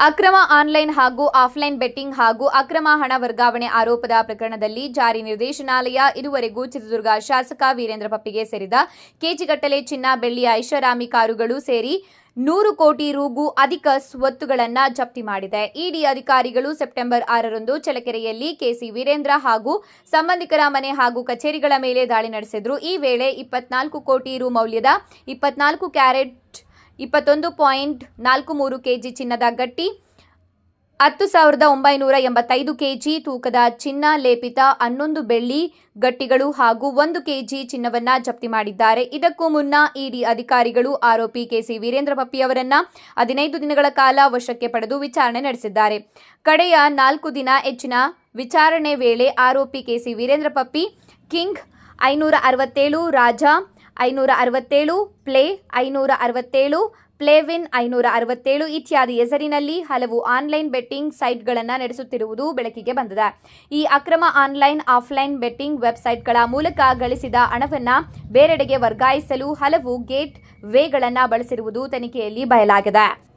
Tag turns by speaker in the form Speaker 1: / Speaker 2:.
Speaker 1: ಅಕ್ರಮ ಆನ್ಲೈನ್ ಹಾಗೂ offline betting ಹಾಗೂ ಅಕ್ರಮ ಹಣ ವರ್ಗಾವಣೆ ಆರೋಪದ ಪ್ರಕರಣದಲ್ಲಿ ಜಾರಿ ನಿರ್ದೇಶನಾಲಯ ಇದುವರೆಗೂ ಚಿತ್ರದುರ್ಗ ಶಾಸಕ ವೀರೇಂದ್ರ ಪಪ್ಪಿಗೆ ಸೇರಿದ ಕೆಜಿಗಟ್ಟಲೆ ಚಿನ್ನ ಬೆಳ್ಳಿಯ ಐಷಾರಾಮಿ ಕಾರುಗಳು ಸೇರಿ ನೂರು ಕೋಟಿ ರೂಗೂ ಅಧಿಕ ಸ್ವತ್ತುಗಳನ್ನು ಜಪ್ತಿ ಮಾಡಿದೆ. ಇಡಿ ಅಧಿಕಾರಿಗಳು ಸೆಪ್ಟೆಂಬರ್ ಆರರಂದು ಚಲಕೆರೆಯಲ್ಲಿ ಕೆಸಿ ವೀರೇಂದ್ರ ಹಾಗೂ ಸಂಬಂಧಿಕರ ಮನೆ ಹಾಗೂ ಕಚೇರಿಗಳ ಮೇಲೆ ದಾಳಿ ನಡೆಸಿದ್ರು. ಈ ವೇಳೆ ಇಪ್ಪತ್ನಾಲ್ಕು ಕೋಟಿ ರು ಮೌಲ್ಯದ ಇಪ್ಪತ್ನಾಲ್ಕು ಕ್ಯಾರೆಟ್ ಇಪ್ಪತ್ತೊಂದು ಪಾಯಿಂಟ್ ನಾಲ್ಕು ಮೂರು ಕೆಜಿ ಚಿನ್ನದ ಗಟ್ಟಿ, ಹತ್ತು ಸಾವಿರದ ಒಂಬೈನೂರ ಎಂಬತ್ತೈದು ಕೆಜಿ ತೂಕದ ಚಿನ್ನ ಲೇಪಿತ ಹನ್ನೊಂದು ಬೆಳ್ಳಿ ಗಟ್ಟಿಗಳು ಹಾಗೂ ಒಂದು ಕೆಜಿ ಚಿನ್ನವನ್ನ ಜಪ್ತಿ ಮಾಡಿದ್ದಾರೆ. ಇದಕ್ಕೂ ಮುನ್ನ ಇಡಿ ಅಧಿಕಾರಿಗಳು ಆರೋಪಿ ಕೆಸಿ ವೀರೇಂದ್ರ ಪಪ್ಪಿ ಅವರನ್ನ ಹದಿನೈದು ದಿನಗಳ ಕಾಲ ವಶಕ್ಕೆ ಪಡೆದು ವಿಚಾರಣೆ ನಡೆಸಿದ್ದಾರೆ. ಕಡೆಯ ನಾಲ್ಕು ದಿನ ಹೆಚ್ಚಿನ ವಿಚಾರಣೆ ವೇಳೆ ಆರೋಪಿ ಕೆಸಿ ವೀರೇಂದ್ರ ಪಪ್ಪಿ, ಕಿಂಗ್ ಐನೂರ ಅರವತ್ತೇಳು, ರಾಜ ಐನೂರ ಅರವತ್ತೇಳು ಪ್ಲೇ ಐನೂರ ಅರವತ್ತೇಳು ಪ್ಲೇವಿನ್ ಐನೂರ ಅರವತ್ತೇಳು ಇತ್ಯಾದಿ ಹೆಸರಿನಲ್ಲಿ ಹಲವು ಆನ್ಲೈನ್ ಬೆಟ್ಟಿಂಗ್ ಸೈಟ್ಗಳನ್ನು ನಡೆಸುತ್ತಿರುವುದು ಬೆಳಕಿಗೆ ಬಂದಿದೆ. ಈ ಅಕ್ರಮ ಆನ್ಲೈನ್, ಆಫ್ಲೈನ್ ಬೆಟ್ಟಿಂಗ್ ವೆಬ್ಸೈಟ್ಗಳ ಮೂಲಕ ಗಳಿಸಿದ ಹಣವನ್ನು ಬೇರೆಡೆಗೆ ವರ್ಗಾಯಿಸಲು ಹಲವು ಗೇಟ್ ವೇಗಳನ್ನು ಬಳಸಿರುವುದು ತನಿಖೆಯಲ್ಲಿ ಬಯಲಾಗಿದೆ.